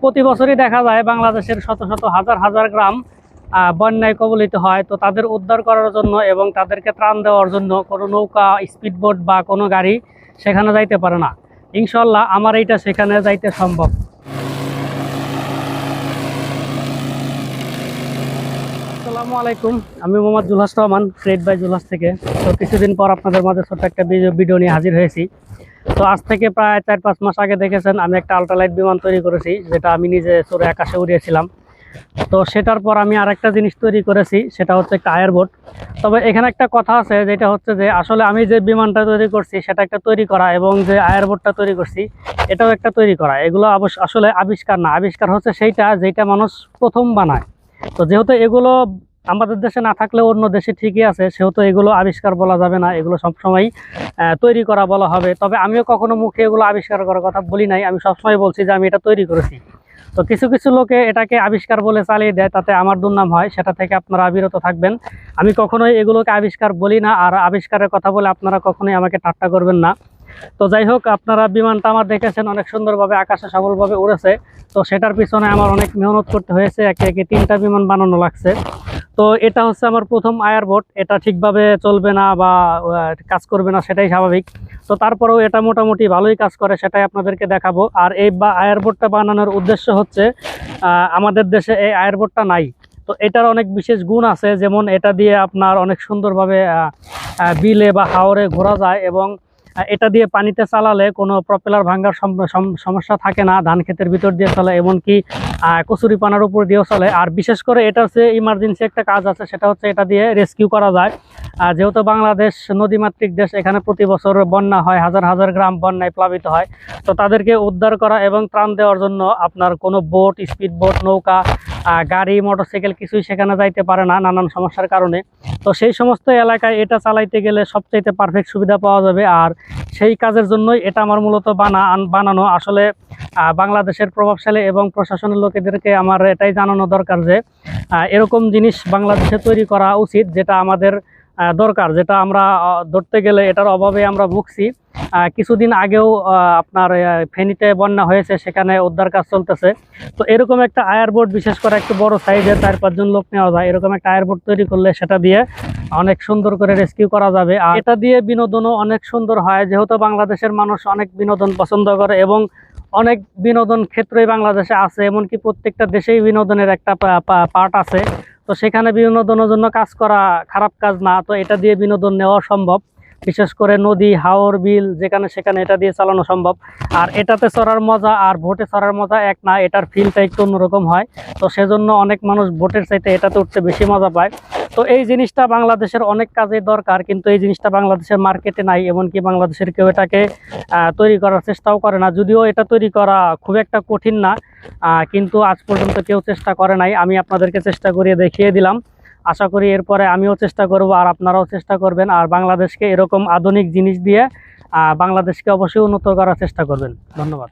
প্রতি বছরই দেখা যায় বাংলাদেশের শত শত হাজার হাজার গ্রাম বন্যায় কবলিত হয়। তো তাদের উদ্ধার করার জন্য এবং তাদেরকে ত্রাণ দেওয়ার জন্য কোনো নৌকা, স্পিডবোট বা কোনো গাড়ি সেখানে যাইতে পারে না। ইনশাল্লাহ আমার এইটা সেখানে যাইতে সম্ভব। আসসালামু আলাইকুম, আমি মোহাম্মদ জুলহাস রহমান ক্রেড বাই জুলহাস থেকে। তো কিছুদিন পর আপনাদের মাঝে ছোট্ট একটা ভিডিও নিয়ে হাজির হয়েছি। তো আজ থেকে প্রায় চার পাঁচ মাস আগে দেখেছেন, আমি একটা আল্ট্রালাইট বিমান তৈরি করেছি, যেটা আমি নিজে চড়ে আকাশে উড়িয়েছিলাম। তো সেটার পর আমি আরেকটা জিনিস তৈরি করেছি, সেটা হচ্ছে একটা আয়ারবোট তবে এখানে একটা কথা আছে, যেটা হচ্ছে যে আসলে আমি যে বিমানটা তৈরি করছি, সেটা একটা তৈরি করা এবং যে আয়ারবোটটা তৈরি করছি, এটাও একটা তৈরি করা। এগুলো আসলে আবিষ্কার না, আবিষ্কার হচ্ছে সেইটা যেটা মানুষ প্রথম বানায়। তো যেহেতু এগুলো আমাদের দেশে না থাকলে অন্য দেশে ঠিকই আছে, সেহেতু এগুলো আবিষ্কার বলা যাবে না, এগুলো সবসময় তৈরি করা বলা হবে। তবে আমিও কখনো মুখে এগুলো আবিষ্কার করার কথা বলি নাই। আমি সবসময় বলছি যে আমি এটা তৈরি করেছি। তো কিছু কিছু লোকে এটাকে আবিষ্কার বলে চালিয়ে দেয়, তাতে আমার দুর্নাম হয়, সেটা থেকে আপনারা বিরত থাকবেন। আমি কখনোই এগুলোকে আবিষ্কার বলি না, আর আবিষ্কারের কথা বলে আপনারা কখনোই আমাকে ঠাট্টা করবেন না। তো যাই হোক, আপনারা বিমানটা আমার দেখেছেন, অনেক সুন্দরভাবে, আকাশে সফলভাবে উড়েছে। তো সেটার পিছনে আমার অনেক মেহনত করতে হয়েছে। একে একে তিনটা বিমান বানানো লাগছে। তো এটা হচ্ছে আমার প্রথম আয়ারবোট এটা ঠিকভাবে চলবে না বা কাজ করবে না সেটাই স্বাভাবিক। তো তারপরেও এটা মোটামুটি ভালোই কাজ করে, সেটাই আপনাদেরকে দেখাবো। আর এই বা আয়ারবোটটা বানানোর উদ্দেশ্য হচ্ছে আমাদের দেশে এই আয়ারবোটটা নাই। তো এটার অনেক বিশেষ গুণ আছে, যেমন এটা দিয়ে আপনার অনেক সুন্দরভাবে বিলে বা হাওরে ঘোরা যায় এবং এটা দিয়ে পানিতে চালালে কোনো প্রপেলার ভাঙ্গার সম- সম- সমস্যা থাকে না, ধান ক্ষেতের ভিতর দিয়ে চলে, এমনকি কচুরি পানার উপর দিয়েও চলে। আর বিশেষ করে এটা হচ্ছে ইমার্জেন্সি একটা কাজ আছে, সেটা হচ্ছে এটা দিয়ে রেস্কিউ করা যায়। আর যেহেতু বাংলাদেশ নদীমাতৃক দেশ, এখানে প্রতি বছর বন্যা হয়, হাজার হাজার গ্রাম বন্যায় প্লাবিত হয়। তো তাদেরকে উদ্ধার করা এবং ত্রাণ দেওয়ার জন্য আপনার কোনো বোট স্পিড বোট নৌকা গাড়ি, মোটরসাইকেল কিছুই সেখানে যাইতে পারে না নানান সমস্যার কারণে। তো সেই সমস্ত এলাকায় এটা চালাইতে গেলে সবচাইতে পারফেক্ট সুবিধা পাওয়া যাবে। আর সেই কাজের জন্যই এটা আমার মূলত বানা বানানো। আসলে বাংলাদেশের প্রভাবশালী এবং প্রশাসনের লোকেদেরকে আমার এটাই জানানো দরকার যে এরকম জিনিস বাংলাদেশে তৈরি করা উচিত যেটা আমাদের দরকার, যেটা আমরা ধরতে গেলে এটার অভাবে আমরা ভুগছি। কিছুদিন আগেও আপনার ফেনীতে বন্যা হয়েছে, সেখানে উদ্ধার কাজ চলতেছে। তো এরকম একটা আয়ারবোর্ড বিশেষ করে একটু বড় সাইজের চার, পাঁচজন লোক নেওয়া যায়, এরকম একটা আয়ার বোর্ড তৈরি করলে সেটা দিয়ে অনেক সুন্দর করে রেস্কিউ করা যাবে। আর এটা দিয়ে বিনোদনও অনেক সুন্দর হয়, যেহেতু বাংলাদেশের মানুষ অনেক বিনোদন পছন্দ করে এবং অনেক বিনোদন ক্ষেত্রই বাংলাদেশে আছে, এমনকি প্রত্যেকটা দেশেই বিনোদনের একটা পার্ট আছে। তো সেখানে বিনোদনের জন্য কাজ করা খারাপ কাজ না। তো এটা দিয়ে বিনোদন নেওয়া সম্ভব। বিশেষ করে নদী, হাওর, বিল, যেখানে সেখানে এটা দিয়ে চালানো সম্ভব। আর এটাতে চড়ার মজা আর ভোটে চড়ার মজা এক না, এটার ফিলটা একটু অন্যরকম হয়। তো সেজন্য অনেক মানুষ ভোটের চাইতে এটাতে উঠতে বেশি মজা পায়। তো এই জিনিসটা বাংলাদেশের অনেক কাজে দরকার, কিন্তু এই জিনিসটা বাংলাদেশের মার্কেটে নাই, এমনকি বাংলাদেশের কেউ এটাকে তৈরি করার চেষ্টাও করে না। যদিও এটা তৈরি করা খুব একটা কঠিন না কিন্তু আজ পর্যন্ত কেউ চেষ্টা করে নাই। আমি আপনাদেরকে চেষ্টা করিয়ে দেখিয়ে দিলাম। আশা করি এরপরে আমিও চেষ্টা করব আর আপনারাও চেষ্টা করবেন। আর বাংলাদেশকে এরকম আধুনিক জিনিস দিয়ে বাংলাদেশকে অবশ্যই উন্নত করার চেষ্টা করবেন। ধন্যবাদ।